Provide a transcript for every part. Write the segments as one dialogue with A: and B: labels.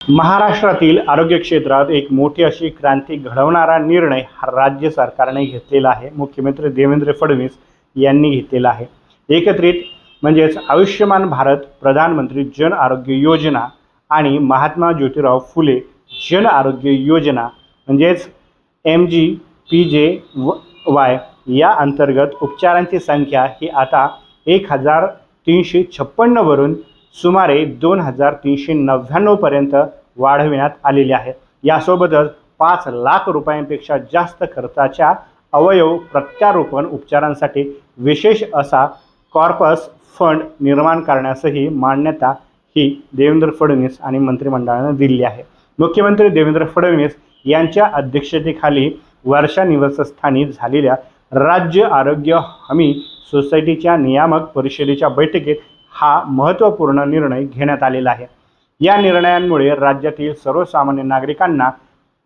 A: महाराष्ट्रातील आरोग्य क्षेत्रात एक मोठी अशी क्रांती घडवणारा निर्णय हा राज्य सरकारने घेतलेला आहे. मुख्यमंत्री देवेंद्र फडणवीस यांनी घेतलेला आहे. एकत्रित म्हणजेच आयुष्यमान भारत प्रधानमंत्री जन आरोग्य योजना आणि महात्मा ज्योतिराव फुले जन आरोग्य योजना म्हणजेच एम जी पी जे व वाय या अंतर्गत उपचारांची संख्या ही आता एक हजार तीनशे छप्पन्नवरून सुमारे दोन हजार तीनशे नव्याण्णवपर्यंत वाढविण्यात आलेली आहे. यासोबतच पाच लाख रुपयांपेक्षा जास्त खर्चाच्या अवयव प्रत्यारोपण उपचारांसाठी विशेष असा कॉर्पस फंड निर्माण करण्यासही मान्यता ही देवेंद्र फडणवीस आणि मंत्रिमंडळानं दिली आहे. मुख्यमंत्री देवेंद्र फडणवीस यांच्या अध्यक्षतेखाली वर्षा निवासस्थानी झालेल्या राज्य आरोग्य हमी सोसायटीच्या नियामक परिषदेच्या बैठकीत हा महत्त्वपूर्ण निर्णय घेण्यात आलेला आहे. या निर्णयांमुळे राज्यातील सर्वसामान्य नागरिकांना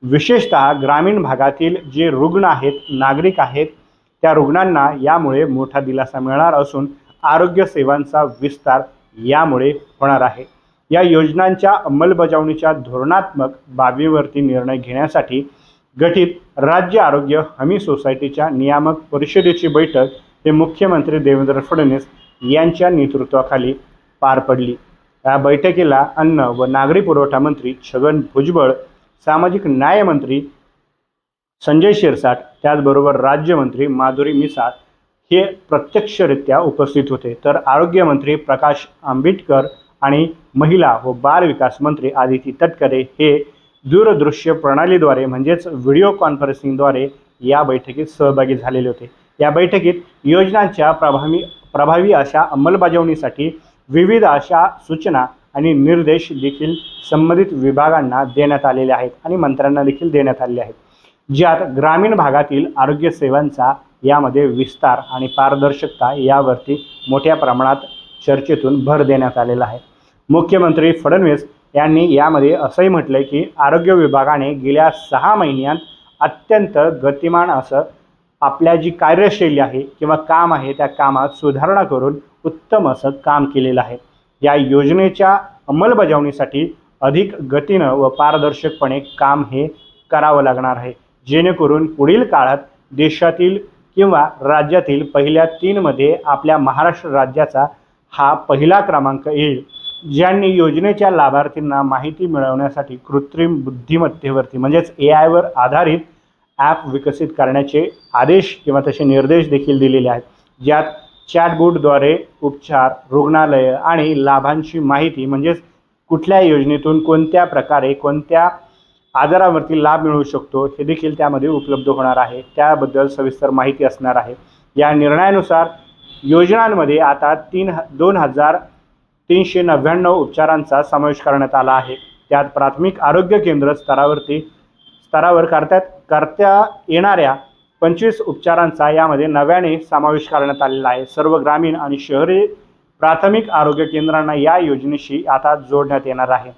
A: विशेषतः ग्रामीण भागातील जे रुग्ण आहेत नागरिक आहेत त्या रुग्णांना यामुळे मोठा दिलासा मिळणार असून आरोग्य सेवांचा विस्तार यामुळे होणार आहे. या योजनांच्या अंमलबजावणीच्या धोरणात्मक बाबीवरती निर्णय घेण्यासाठी गठीत राज्य आरोग्य हमी सोसायटीच्या नियामक परिषदेची बैठक हे मुख्यमंत्री देवेंद्र फडणवीस यांच्या नेतृत्वाखाली पार पडली. या बैठकीला अन्न व नागरी पुरवठा मंत्री छगन भुजबळ सामाजिक न्याय मंत्री संजय शिरसाट त्याचबरोबर राज्यमंत्री माधुरी मिसाळ हे प्रत्यक्षरित्या उपस्थित होते. तर आरोग्यमंत्री प्रकाश आंबेडकर आणि महिला व बाल विकास मंत्री आदिती तटकरे हे दूरदृश्य प्रणालीद्वारे म्हणजेच व्हिडिओ कॉन्फरन्सिंगद्वारे या बैठकीत सहभागी झालेले होते. या बैठकीत योजनांच्या प्रभावी प्रभावी अशा अंमलबजावणीसाठी विविध अशा सूचना आणि निर्देश देखील संबंधित विभागांना देण्यात आलेले आहेत आणि मंत्र्यांना देखील देण्यात आलेले आहेत. ज्यात ग्रामीण भागातील आरोग्य सेवांचा यामध्ये विस्तार आणि पारदर्शकता यावरती मोठ्या प्रमाणात चर्चेतून भर देण्यात आलेला आहे. मुख्यमंत्री फडणवीस यांनी यामध्ये असंही म्हटलं आहे की आरोग्य विभागाने गेल्या सहा महिन्यात अत्यंत गतिमान असं आपल्या जी कार्यशैली आहे किंवा काम आहे त्या कामात सुधारणा करून उत्तम असं काम केलेलं आहे. या योजनेच्या अंमलबजावणीसाठी अधिक गतीनं व पारदर्शकपणे काम हे करावं लागणार आहे. जेणेकरून पुढील काळात देशातील किंवा राज्यातील पहिल्या तीनमध्ये आपल्या महाराष्ट्र राज्याचा हा पहिला क्रमांक येईल. ज्यांनी योजनेच्या लाभार्थींना माहिती मिळवण्यासाठी कृत्रिम बुद्धिमत्तेवरती म्हणजेच ए आयवर आधारित ॲप विकसित करण्याचे आदेश किंवा तसे निर्देश देखील दिलेले आहेत. ज्यात चॅटबोटद्वारे उपचार रुग्णालय आणि लाभांची माहिती म्हणजेच कुठल्या योजनेतून कोणत्या प्रकारे कोणत्या आजारावरती लाभ मिळू शकतो हे देखील त्यामध्ये उपलब्ध होणार आहे. त्याबद्दल सविस्तर माहिती असणार आहे. या निर्णयानुसार योजनांमध्ये आता तीन ह दोन हजार तीनशे नव्याण्णव उपचारांचा समावेश करण्यात आला आहे. त्यात प्राथमिक आरोग्य केंद्र स्तरावरती स्तरावर करतात करता येणाऱ्या पंचवीस उपचारांचा यामध्ये नव्याने समावेश करण्यात आलेला आहे. सर्व ग्रामीण आणि शहरी प्राथमिक आरोग्य केंद्रांना या योजनेशी आता जोडण्यात येणार आहे.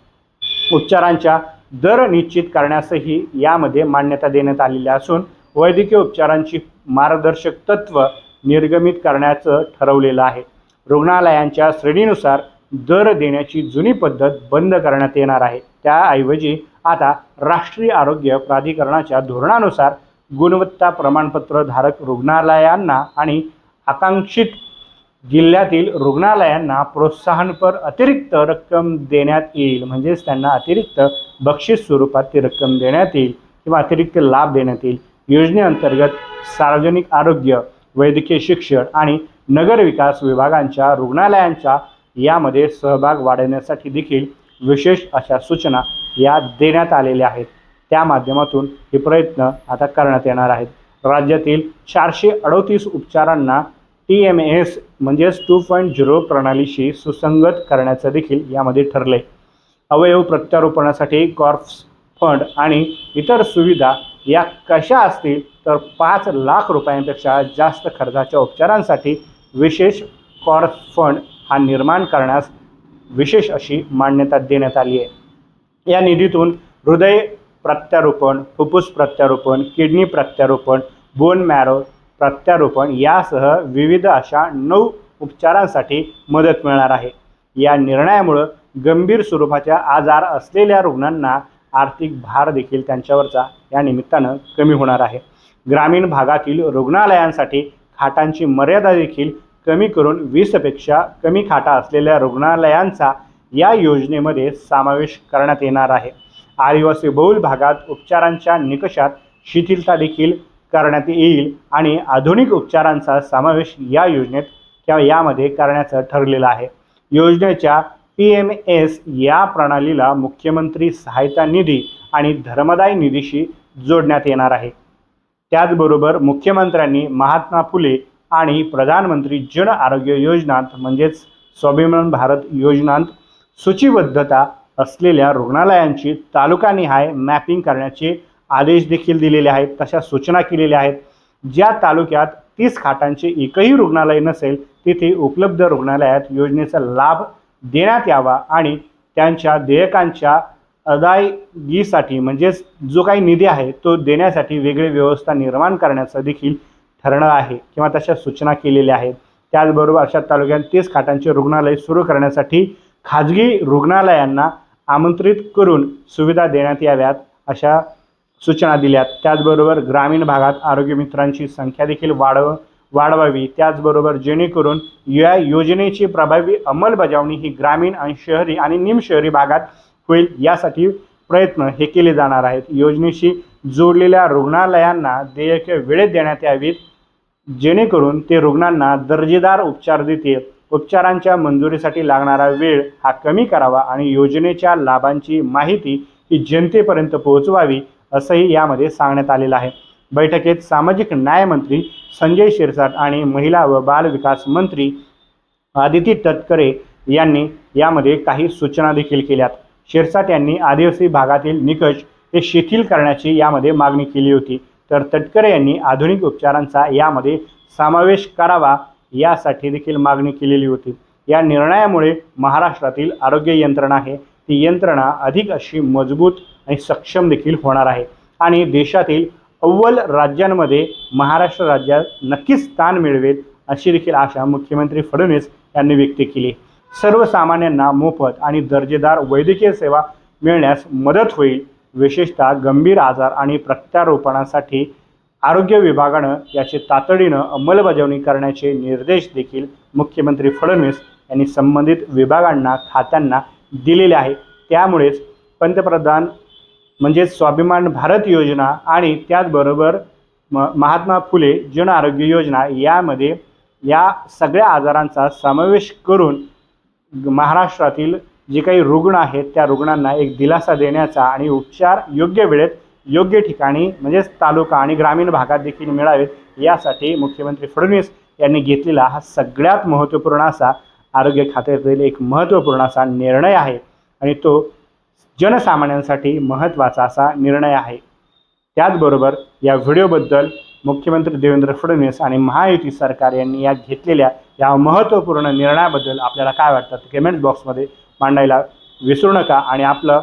A: उपचारांच्या दर निश्चित करण्यासही यामध्ये मान्यता देण्यात आलेली असून वैद्यकीय उपचारांची मार्गदर्शक तत्व निर्गमित करण्याचं ठरवलेलं आहे. रुग्णालयांच्या श्रेणीनुसार दर देण्याची जुनी पद्धत बंद करण्यात येणार आहे. त्याऐवजी आता राष्ट्रीय आरोग्य प्राधिकरणाच्या धोरणानुसार गुणवत्ता प्रमाणपत्र धारक रुग्णालयांना आणि आकांक्षित जिल्ह्यातील रुग्णालयांना प्रोत्साहनपर अतिरिक्त रक्कम देण्यात येईल. म्हणजेच त्यांना अतिरिक्त बक्षीस स्वरूपात ती रक्कम देण्यात येईल किंवा अतिरिक्त लाभ देण्यात येईल. योजनेअंतर्गत सार्वजनिक आरोग्य वैद्यकीय शिक्षण आणि नगरविकास विभागांच्या रुग्णालयांच्या यामध्ये सहभाग वाढवण्यासाठी देखील विशेष अशा सूचना या देण्यात आलेल्या आहेत. त्या माध्यमातून हे प्रयत्न आता करण्यात येणार आहेत. राज्यातील चारशे अडोतीस उपचारांना टी एम एस म्हणजेच टू पॉईंट झिरो प्रणालीशी सुसंगत करण्याचं देखील यामध्ये ठरलं आहे अवयव प्रत्यारोपणासाठी कॉर्प्स फंड आणि इतर सुविधा या कशा असतील तर पाच लाख रुपयांपेक्षा जास्त खर्चाच्या उपचारांसाठी विशेष कॉर्प्स फंड हा निर्माण करण्यास विशेष अशी मान्यता देण्यात आली आहे. या निधीतून हृदय प्रत्यारोपण फुफ्फुस प्रत्यारोपण किडनी प्रत्यारोपण बोन मॅरो प्रत्यारोपण यासह विविध अशा नऊ उपचारांसाठी मदत मिळणार आहे. या निर्णयामुळं गंभीर स्वरूपाच्या आजार असलेल्या रुग्णांना आर्थिक भार देखील त्यांच्यावरचा या निमित्तानं कमी होणार आहे. ग्रामीण भागातील रुग्णालयांसाठी खाटांची मर्यादा देखील कमी करून वीसपेक्षा कमी खाटा असलेल्या रुग्णालयांचा या योजनेमध्ये समावेश करण्यात येणार आहे. आदिवासी बहुल भागात उपचारांच्या निकषात शिथिलता देखील करण्यात येईल आणि आधुनिक उपचारांचा समावेश या योजनेत किंवा यामध्ये करण्याचं ठरलेलं आहे. योजनेच्या पी एम एस या प्रणालीला मुख्यमंत्री सहायता निधी आणि धर्मदाय निधीशी जोडण्यात येणार आहे. त्याचबरोबर मुख्यमंत्र्यांनी महात्मा फुले आणि प्रधानमंत्री जन आरोग्य योजनांत म्हणजेच स्वाभिमान भारत योजनांत सूचीबद्धता असलेल्या रुग्णालयांची तालुकानिहाय मॅपिंग करण्याचे आदेश देखील दिलेले आहेत तशा सूचना केलेल्या आहेत. ज्या तालुक्यात तीस खाटांचे एकही रुग्णालय नसेल तिथे उपलब्ध रुग्णालयात योजनेचा लाभ देण्यात यावा आणि त्यांच्या देयकांच्या अदायगीसाठी म्हणजेच जो काही निधी आहे तो देण्यासाठी वेगळी व्यवस्था निर्माण करण्याचं देखील ठरणं आहे किंवा तशा सूचना केलेल्या आहेत. त्याचबरोबर अशा तालुक्यात तीस खाटांचे रुग्णालय सुरू करण्यासाठी खाजगी रुग्णालयांना आमंत्रित करून सुविधा देण्यात याव्यात अशा सूचना दिल्यात. त्याचबरोबर ग्रामीण भागात आरोग्य मित्रांची संख्या देखील वाढव वाढवावी. त्याचबरोबर जेणेकरून या योजनेची प्रभावी अंमलबजावणी ही ग्रामीण आणि शहरी आणि निमशहरी भागात होईल यासाठी प्रयत्न हे केले जाणार आहेत. योजनेशी जोडलेल्या रुग्णालयांना देयके वेळेत देण्यात यावीत जेणेकरून ते रुग्णांना दर्जेदार उपचार देतील. उपचारांच्या मंजुरीसाठी लागणारा वेळ हा कमी करावा आणि योजनेच्या लाभांची माहिती ही जनतेपर्यंत पोहोचवावी असंही यामध्ये सांगण्यात आलेलं आहे. बैठकीत सामाजिक न्याय मंत्री संजय शिरसाट आणि महिला व बाल विकास मंत्री आदिती तटकरे यांनी यामध्ये काही सूचना देखील केल्यात. शिरसाट यांनी आदिवासी भागातील निकष हे शिथिल करण्याची यामध्ये मागणी केली होती. तर तटकरे यांनी आधुनिक उपचारांचा यामध्ये समावेश करावा यासाठी देखील मागणी केलेली होती. या निर्णयामुळे महाराष्ट्रातील आरोग्य यंत्रणा आहे. ती यंत्रणा अधिक अशी मजबूत आणि सक्षम देखील होणार आहे. आणि देशातील अव्वल राज्यांमध्ये महाराष्ट्र राज्यात नक्कीच स्थान मिळवेल अशी देखील आशा मुख्यमंत्री फडणवीस यांनी व्यक्त केली. सर्वसामान्यांना मोफत आणि दर्जेदार वैद्यकीय सेवा मिळण्यास मदत होईल. विशेषतः गंभीर आजार आणि प्रत्यारोपणासाठी आरोग्य विभागानं याची तातडीनं अंमलबजावणी करण्याचे निर्देश देखील मुख्यमंत्री फडणवीस यांनी संबंधित विभागांना खात्यांना दिलेले आहे. त्यामुळेच पंतप्रधान म्हणजेच स्वाभिमान भारत योजना आणि त्याचबरोबर म महात्मा फुले जन आरोग्य योजना यामध्ये या सगळ्या आजारांचा समावेश करून महाराष्ट्रातील जे काही रुग्ण आहेत त्या रुग्णांना एक दिलासा देण्याचा आणि उपचार योग्य वेळेत योग्य ठिकाणी म्हणजेच तालुका आणि ग्रामीण भागात देखील मिळावेत यासाठी मुख्यमंत्री फडणवीस यांनी घेतलेला हा सगळ्यात महत्त्वपूर्ण असा आरोग्य खात्यातील एक महत्त्वपूर्ण असा निर्णय आहे आणि तो जनसामान्यांसाठी महत्त्वाचा असा निर्णय आहे. त्याचबरोबर या व्हिडिओबद्दल मुख्यमंत्री देवेंद्र फडणवीस आणि महायुती सरकार यांनी या घेतलेल्या या महत्त्वपूर्ण निर्णयाबद्दल आपल्याला काय वाटतं कमेंट बॉक्समध्ये मांडायला विसरू नका आणि आपलं